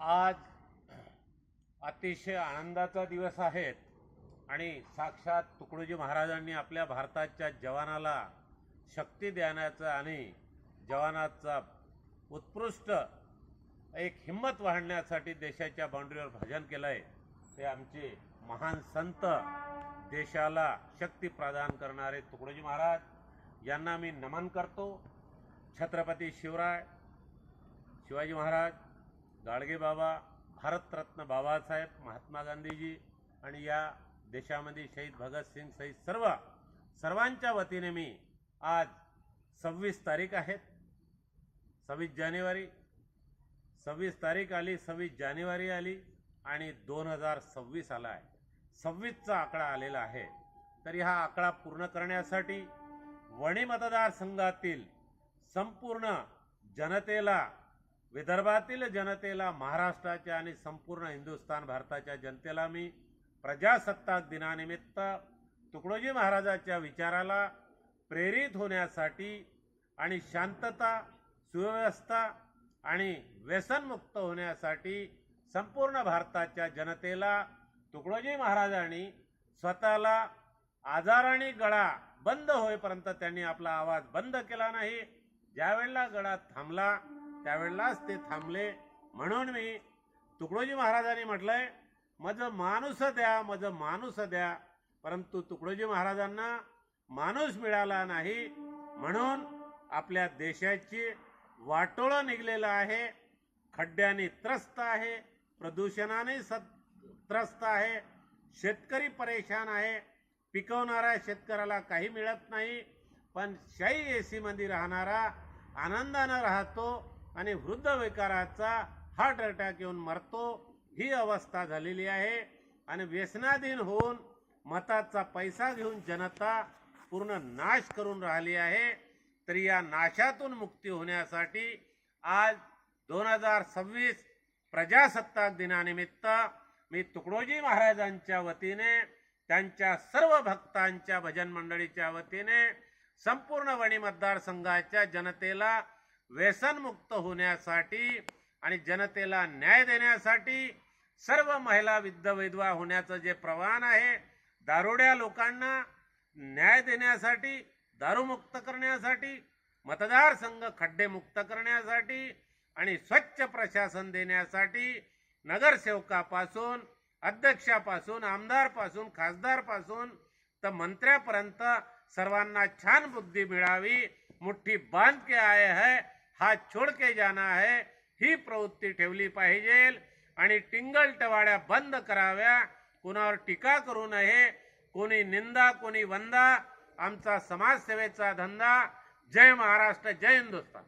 आज अतिशय आनंदाचा दिवस आहे आणि साक्षात तुकडोजी महाराजांनी आपल्या भारताच्या जवानाला शक्ती देण्याचा आणि जवानाचा उत्कृष्ट एक हिंमत वाढण्यासाठी देशाच्या बाउंड्रीवर भजन केलं आहे ते आमचे महान संत देशाला शक्ती प्रदान करणारे तुकडोजी महाराज. यांना मी नमन करतो. छत्रपती शिवराय शिवाजी महाराज गाडगे बाबा भारतरत्न बाबासाहेब महात्मा गांधीजी आणि या देशामध्ये शहीद भगतसिंग सहित सर्व सर्वांच्या वतीने मी आज सव्वीस तारीख आहेत सव्वीस जानेवारी सव्वीस तारीख आली सव्वीस जानेवारी आली आणि दोन हजार सव्वीस आला आहे. सव्वीसचा आकडा आलेला आहे. तरी हा आकडा पूर्ण करण्यासाठी वणी मतदारसंघातील संपूर्ण जनतेला विदर्भातील जनतेला महाराष्ट्राच्या आणि संपूर्ण हिंदुस्थान भारताच्या जनतेला मी प्रजासत्ताक दिनानिमित्त तुकडोजी महाराजाच्या विचाराला प्रेरित होण्यासाठी आणि शांतता सुव्यवस्था आणि व्यसनमुक्त होण्यासाठी संपूर्ण भारताच्या जनतेला तुकडोजी महाराजांनी स्वतःला आजाराने गळा बंद होईपर्यंत त्यांनी आपला आवाज बंद केला नाही. ज्यावेळेला गळा थांबला त्यावेळेलाच ते थांबले. म्हणून मी तुकडोजी महाराजांनी म्हटलंय माझं माणूस द्या माझं माणूस द्या परंतु तुकडोजी महाराजांना माणूस मिळाला नाही. म्हणून आपल्या देशाची वाटोळं निघलेलं आहे खड्ड्याने त्रस्त आहे प्रदूषणाने सत त्रस्त आहे शेतकरी परेशान आहे. पिकवणाऱ्या शेतकऱ्याला काही मिळत नाही पण शाही ए सीमध्ये राहणारा आनंदानं राहतो आणि वृद्ध विकाराचा हार्ट अटॅक येऊन मरतो ही अवस्था झालेली आहे. आणि व्यसनाधीन होऊन मताचा पैसा घेऊन जनता पूर्ण नाश करून राहिली आहे. तरी या नाशातून मुक्ती होण्यासाठी आज दोन हजार सव्वीस प्रजासत्ताक दिनानिमित्त मी तुकडोजी महाराजांच्या वतीने त्यांच्या सर्व भक्तांच्या भजन मंडळीच्या वतीने संपूर्ण वणी मतदारसंघाच्या जनतेला व्यसनमुक्त होण्यासाठी आणि जनतेला न्याय देण्यासाठी सर्व महिला विद्ध विधवा होण्याचं जे प्रवाहन आहे दारुड्या लोकांना न्याय देण्यासाठी दारूमुक्त करण्यासाठी मतदारसंघ खड्डेमुक्त करण्यासाठी आणि स्वच्छ प्रशासन देण्यासाठी नगरसेवकापासून अध्यक्षापासून आमदारपासून खासदारपासून तर मंत्र्यापर्यंत सर्वांना छान बुद्धी मिळावी मुठ्ठी बांध के आए है हात छोड के जाना आहे ही प्रवृत्ती ठेवली पाहिजे. आणि टिंगलटवाड्या बंद कराव्या. कुणावर टीका करू नये. कोणी निंदा कोणी वंदा. आमचा समाजसेवेचा धंदा. जय महाराष्ट्र जय हिंदुस्थान